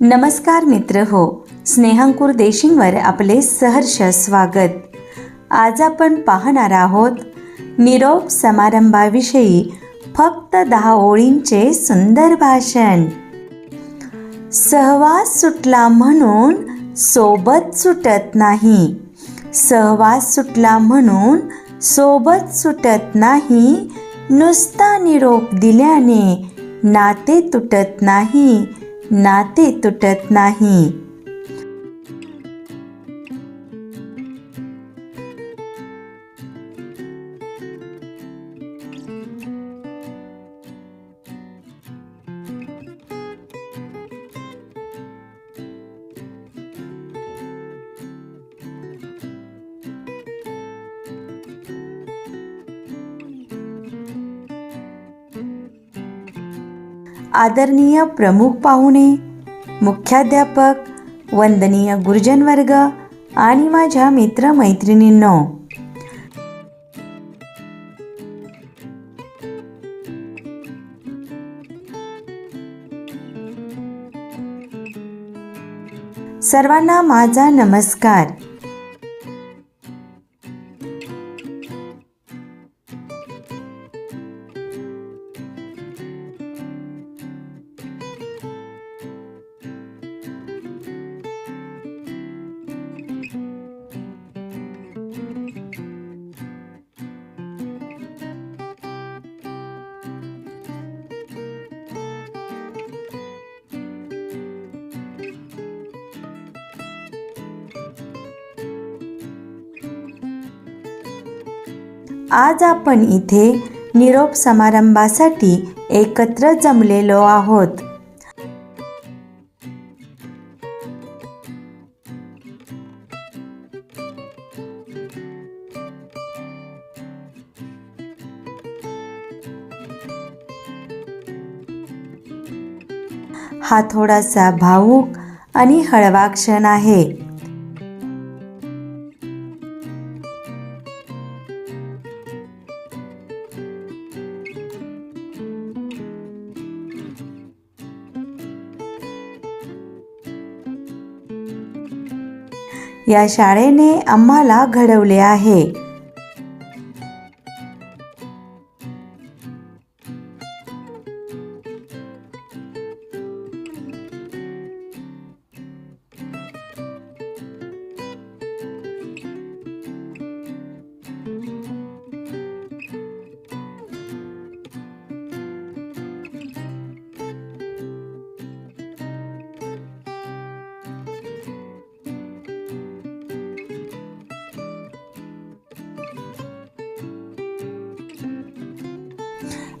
नमस्कार मित्र हो स्नेहांकुर देशिंगवर आपले सहर्ष स्वागत. आज आपण पाहणार आहोत निरोप समारंभाविषयी फक्त दहा ओळींचे सुंदर भाषण. सहवास सुटला म्हणून सोबत सुटत नाही. सहवास सुटला म्हणून सोबत सुटत नाही. नुसता निरोप दिल्याने नाते तुटत नाही. नाते तुटत नाही. आदरणीय प्रमुख पाहुणे मुख्याध्यापक वंदनीय गुरुजनवर्ग आणि माझ्या मित्रमैत्रिणींनो. सर्वांना माझा नमस्कार. आज आपण इथे निरोप समारंभासाठी एकत्र जमलेलो आहोत. हा थोडासा भावूक आणि हळवा क्षण आहे. या शाळेने आम्हाला घडवले आहे.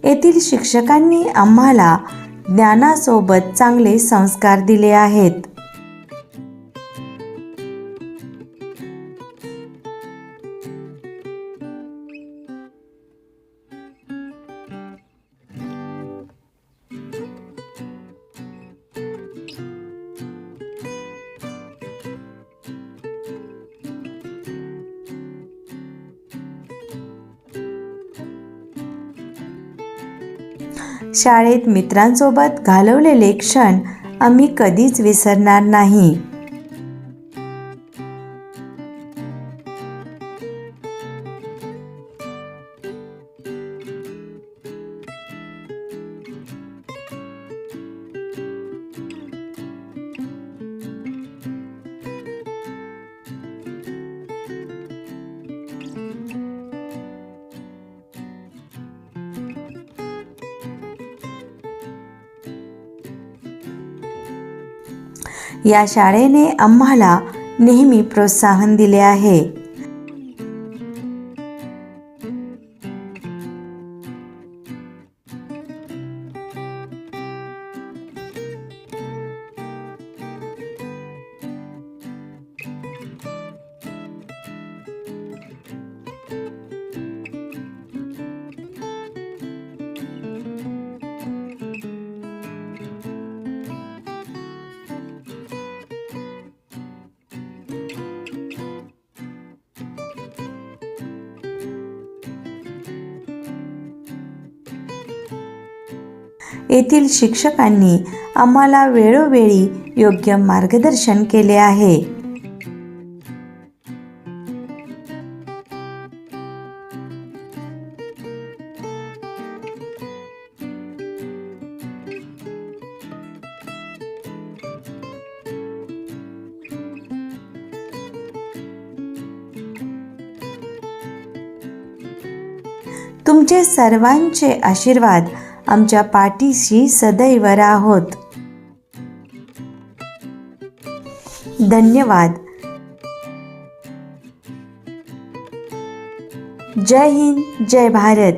येथील शिक्षकांनी आम्हाला ज्ञानासोबत चांगले संस्कार दिले आहेत. शाळेत मित्रांसोबत घालवलेले क्षण आम्ही कधीच विसरणार नाही. या शाळेने आम्हाला नेहमी प्रोत्साहन दिले आहे. येथील शिक्षकांनी आम्हाला वेळोवेळी योग्य मार्गदर्शन केले आहे. तुमचे सर्वांचे आशीर्वाद आमच्या पाठीशी सदैव राहोत. धन्यवाद. जय हिंद जय भारत.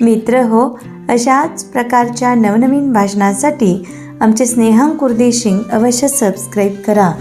मित्र हो अशाच प्रकारच्या नवनवीन भाषणासाठी आमचे स्नेहांकुर कुर्देशिंग अवश्य सबस्क्राईब करा.